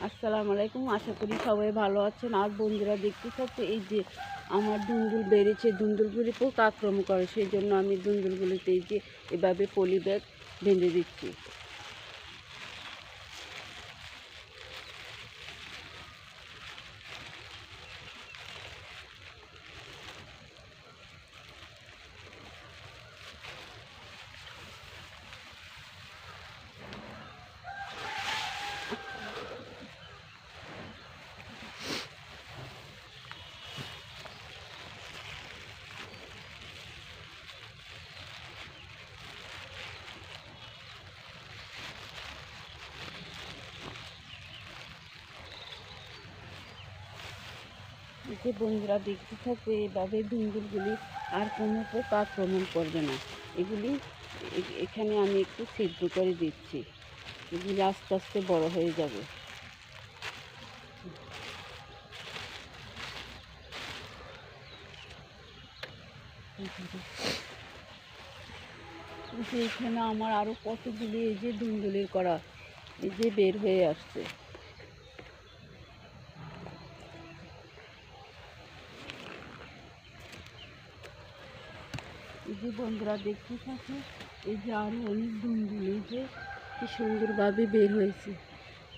আসসালামু আলাইকুম। আশা করি সবাই ভালো আছেন। আর বন্ধুরা দেখতে পাচ্ছে এই যে আমার দুন্দুল বেড়েছে, দুন্দুলগুলি পোকা আক্রমণ করে সেই জন্য আমি দুন্দুলগুলিতে এই যে এভাবে পলি ব্যাগ বেঁধে দিচ্ছি। যে বন্ধুরা দেখতে থাকবে এভাবে দুন্দুলগুলি আর কোনো পোকা আক্রমণ করবে না। এগুলি এখানে আমি একটু সিদ্ধ করে দিচ্ছি। এগুলি আস্তে আস্তে বড় হয়ে যাবে। এখানে আমার আরও কতগুলি এই যে দুন্দুলের করা, এই যে বের হয়ে আসছে। এই যে বন্ধুরা দেখতে থাকে, এই যে আরও অনেক দুন্দুল এই যে কি সুন্দরভাবে বের হয়েছে।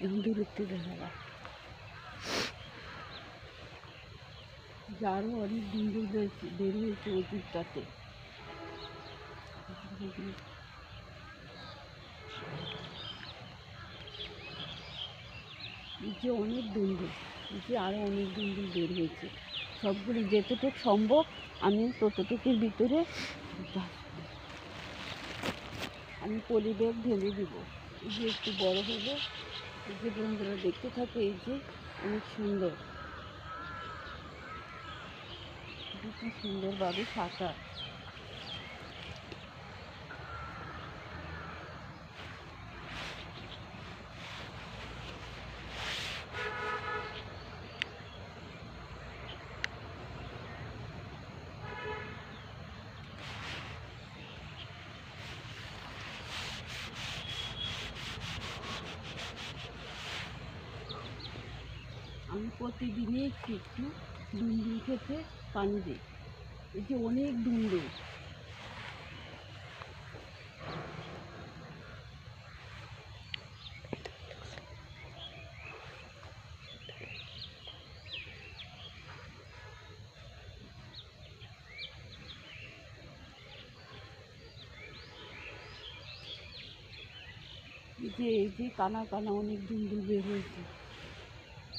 এখন দূরত্ব দেখা যায় যে আরও অনেক দুন্দুল বের- হয়েছে ওই দিকটাতে যে অনেক দুন্দুল যে আরও অনেক দুন্দুল বের হয়েছে। সবগুলি যতটুকু সম্ভব, আমি ততটুকুর ভিতরে। আমি পলি ব্যাগ ঢেলে দিব। যে একটু বড় হলে। যে বন্ধুরা দেখতে থাকে, এই যে অনেক সুন্দর। সুন্দরভাবে সাঁটা আমি প্রতিদিনই একটু একটু দুন্দুল খেতে পানি দিই। এই যে অনেক এই যে এই যে কানা কানা অনেক দুন্দুল বের হয়েছে।